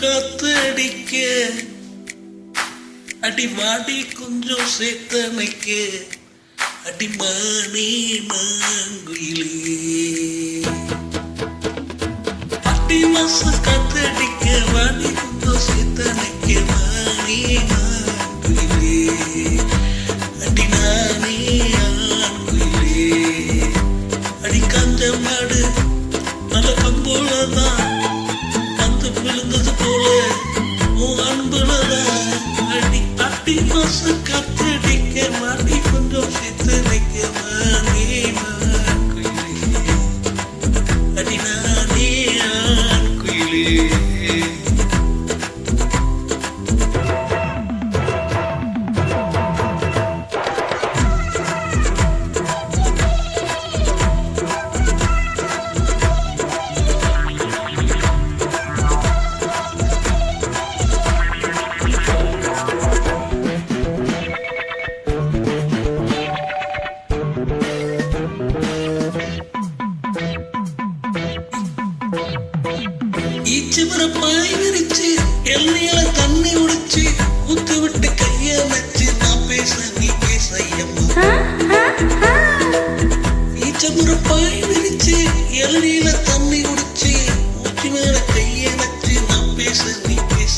காத்தடிக்க அடிமாடி கொஞ்சம் சேத்தமைக்க அடிமானே மாங்குயிலே. அடிமாச காத்து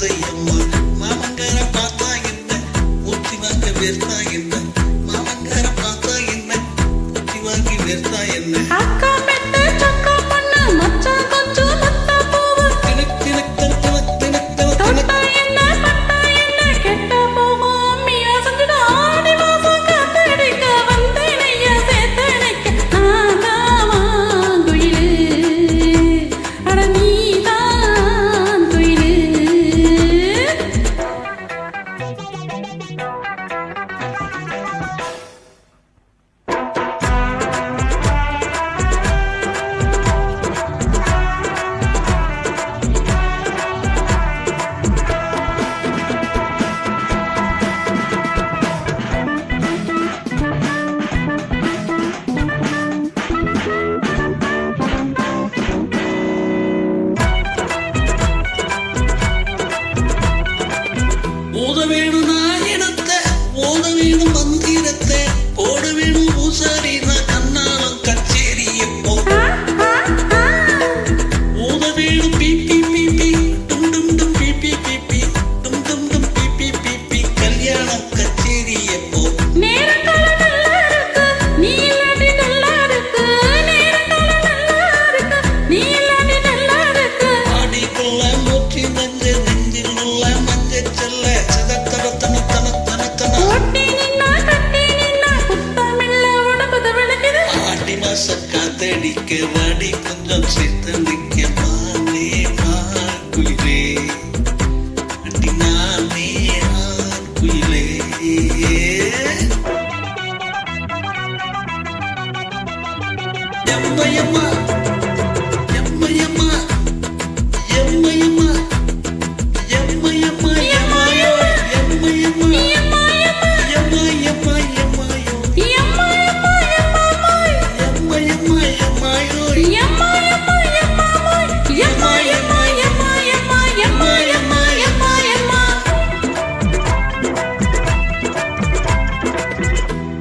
ஐயம்மா மாமங்கார பார்த்தா என்ன? பூத்தி வாங்க வெறுத்தா என்ன மாமங்கார பார்த்தா என்ன? பூத்தி வாங்கி வெறுத்தா என்ன? ஓத வேணும் நான் எடுத்த ஓத வேணும் மந்திரத்தை ஓட வேணும் பூசாரி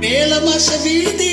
Ela marcha vida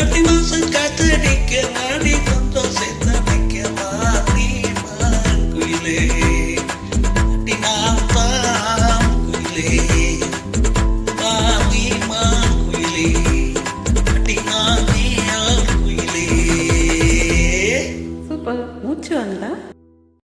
Eu else has got.